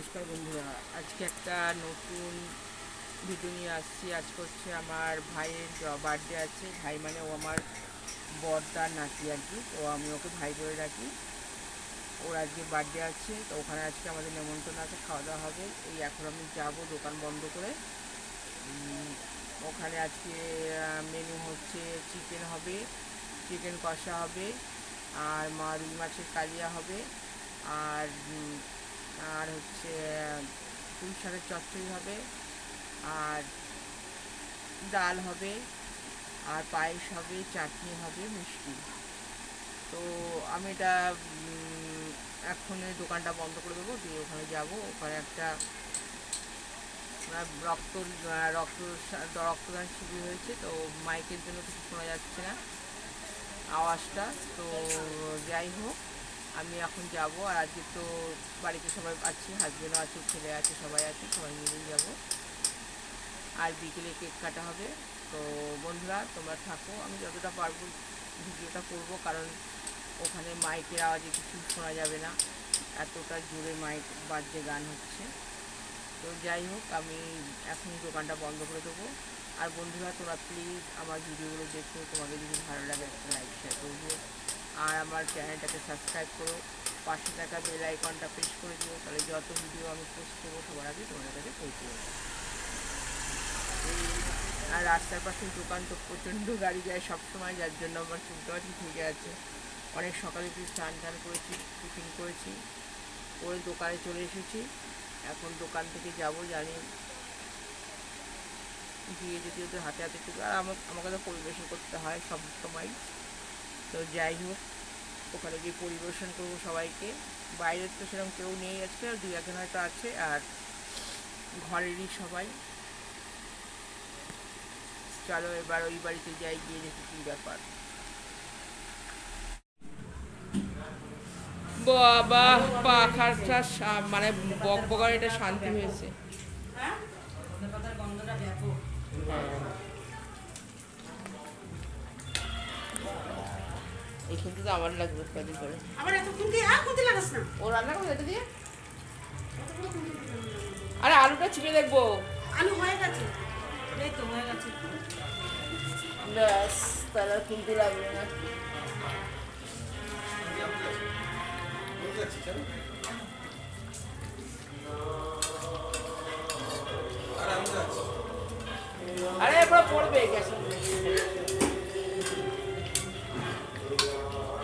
নমস্কার বন্ধুরা। আজকে একটা নতুন ভিডিও নিয়ে আসছি। আজকে হচ্ছে আমার ভাইয়ের বার্থডে আছে। ভাই মানে ও আমার বড়দার নাতি আর কি। তো আমি ওকে ভাই বলে রাখি। ওর আজকে বার্থডে আছে। তো ওখানে আজকে আমাদের নেমন্তন্ন আছে। খাওয়া দাওয়া হবে। এই এখন আমি যাব দোকান বন্ধ করে। ওখানে আজকে মেনু হচ্ছে চিকেন হবে চিকেন কষা হবে, আর মা রুই মাছের কালিয়া হবে, আর আর হচ্ছে, পুঁই শাকের চচ্চড়ি হবে, আর ডাল হবে, আর পায়েস হবে, চাটনি হবে, মিষ্টি। তো আমি এটা এই দোকানটা বন্ধ করে দেবো, দিয়ে ওখানে যাব। ওখানে একটা রক্ত রক্ত রক্তদান শিবির হয়েছে, তো মাইকের জন্য কিছু শোনা যাচ্ছে না, আওয়াজটা। তো যাই হোক আমি এখন যাব আর আজকে তো বাড়িতে সবাই আছে হাজবেন্ডও আছে, ছেলে আছে, সবাই আছে, সবাই মিলেই যাব। আর বিকেলে কেক কাটা হবে। তো বন্ধুরা, তোমরা থাকো, আমি যতটা পারব ভিডিওটা করব, কারণ ওখানে মাইকের আওয়াজে কিছু শোনা যাবে না। এতটা জোরে মাইক বাজছে, গান হচ্ছে। তো যাই হোক, আমি এখন দোকানটা বন্ধ করে দেবো। আর বন্ধুরা, তোমরা প্লিজ আমার ভিডিওগুলো দেখো। তোমাদের যদি ভালো লাগে একটা লাইক শেয়ার করব আর আমার চ্যানেলটাকে সাবস্ক্রাইব করো। পাশে থাকা বেল আইকনটা প্রেস করে দিও, তাহলে যত ভিডিও আমি পোস্ট করব, সবার আগে তোমাদের কাছে পৌঁছে যাবে। আর রাস্তার পাশে দোকান তো প্রচণ্ড গাড়ি যায় সবসময়, যার জন্য আমার চুলটা ঠিক হয়ে আছে অনেক সকালে একটু স্নান টান করেছি, টিফিন করেছি, করে দোকানে চলে এসেছি। এখন দোকান থেকে যাব, জানি গিয়ে যদি ওদের হাতে হাতে একটু আর আমার আমাকে তো পরিবেশন করতে হয় সব সময়। তো যাই হোক ওখানে গিয়ে পরিবেশন করব সবাইকে। বাইরের তো সেরকম কেউ নেই আজকে, আর দুই একজন হয়তো আছে, আর ঘরেরই সবাই। চলো এবার ওই বাড়িতে যাই, গিয়ে দেখি কী ব্যাপার। বাবা পাখাটা মানে বক বকার এটা শান্তি হয়েছে। কিন্তু তো আমার লাগবে কদিন করে আবার এত খুন্তি আর খুন্তি লাগাস না। ও রান্না করবে এটা দিয়ে? আরে আলুটা ছিঁড়ে দেখব। আলু হয়ে গেছে। এই তো হয়ে গেছে। ব্যাস তাহলে কিনতে লাগবে না। আরে এবার পড়বে গ্যাসের মধ্যে।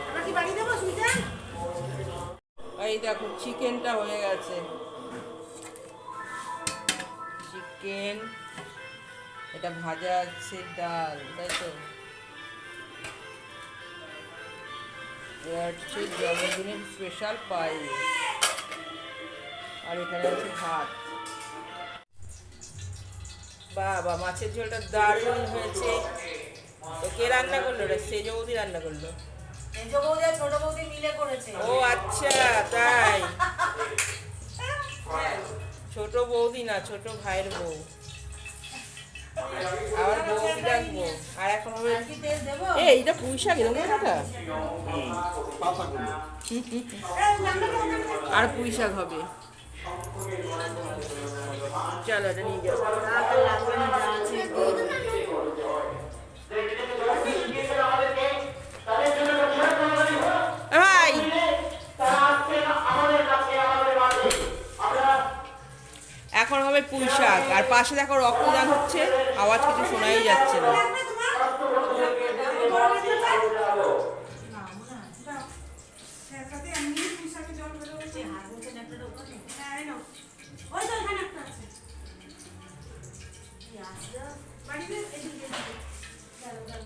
আমরা কি বাড়ি দেবো সুইটা এই দেখো, চিকেনটা হয়ে গেছে। চিকেন, এটা ভাজা আছে ডাল, তাই তো? হচ্ছে জন্মদিনের স্পেশাল পায়েস। আর এখানে আছে ভাত। বাবা, মাছের ঝোলটা দারুণ হয়েছে। তো কে রান্না করল রে? সেজ বৌদি রান্না করল। মেজ বৌদি আর ছোট বৌদি মিলে করেছে। ও আচ্ছা তাই। ছোট বৌদি না ছোট ভাইয়ের বউ। আবার বৌদি ডাকবো আর এখন হবে এ এইটা পুঁই শাক এরকম কাটা আর পুঁই শাক হবে। চলো এটা নিয়ে যাব লাগবে না যা আছে এ ভাই হবে পুঁই শাক। আর পাশে দেখো রক্তদান হচ্ছে আওয়াজ কিছু শোনাই যাচ্ছে না।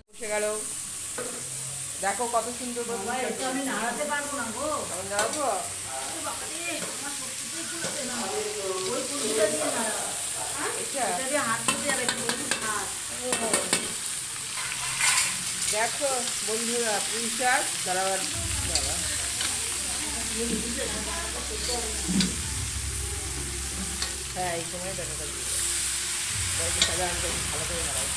বসে গেল। দেখো কত সুন্দর আমি নাড়াতে পারব না গো। দাঁড়াবো দেখো বন্ধুরা পুঁই শাক দাঁড়াবার বাবা। হ্যাঁ এই সময় ডাটাটা দিয়ে বাড়িতে ভালো করে নাড়াই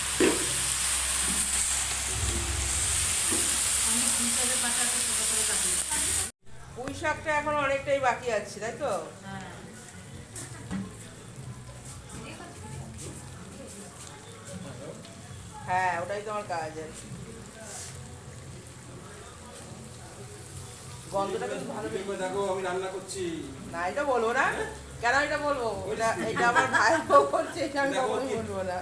পুঁই শাকটা এখন অনেকটাই বাকি আছে, তাই তো? হ্যাঁ হ্যাঁ ওটাই তো আমার কাজ আছে গন্ধটা ভালো। দেখো আমি রান্না করছি। না এটা বলব না। কেন এটা বলব? এটা এটা আমার ভাই করছে এটা আমি কখনোই বলব না।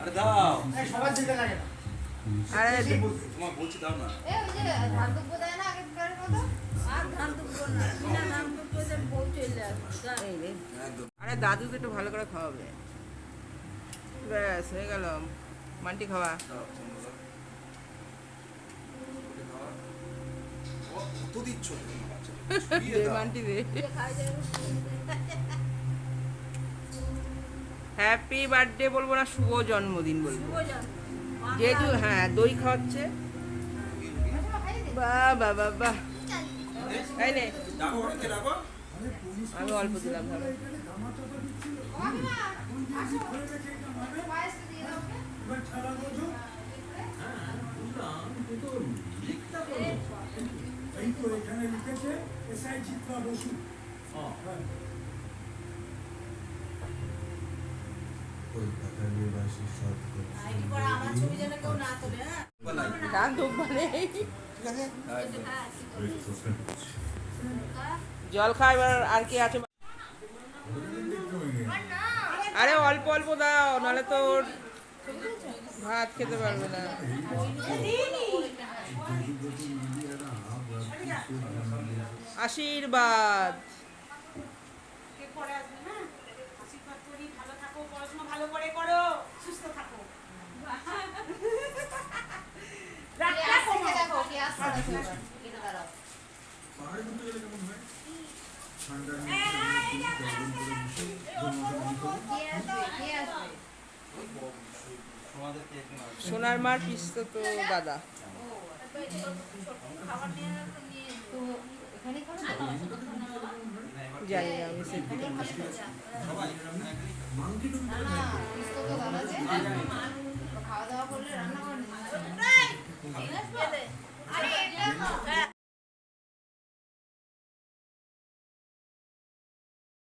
আরে দাও। সবার যেতে লাগে না। আরে তোমার বলছি? দাও না। এ ওই যে ধান দুব্বো দেয় না আগেকার মতো? আর ধান দুপুর না বিনা ধান দুপুর বউ চলে আসবে এই রে। একদম আরে দাদু তো একটু ভালো করে খাওয়াবে। ব্যাস হয়ে গেল। মানটি খাওয়া দাও তোমরা দাও। ওকে খাওয়া। ও, কত দিচ্ছ হ্যাপি বার্থডে বলব না শুভ জন্মদিন বলব। যেহেতু হ্যাঁ দই খাওয়াচ্ছে। বাহ বাহ বাহ বাহ। তাই নে। আমি অল্প দিলাম এই এখানে লিখেছে এসআই চিত্রা বসু। হ্যাঁ। নিবাসী হ্যাঁ। জল খাই এবার আর কি আছে? আরে অল্প অল্প দাও নাহলে তো ওর ভাত খেতে পারবে না। আশীর্বাদ। সোনার মার পিসতো তো দাদা তো যাই আমি সেদিকে খাওয়া দাওয়া করলে রান্না করে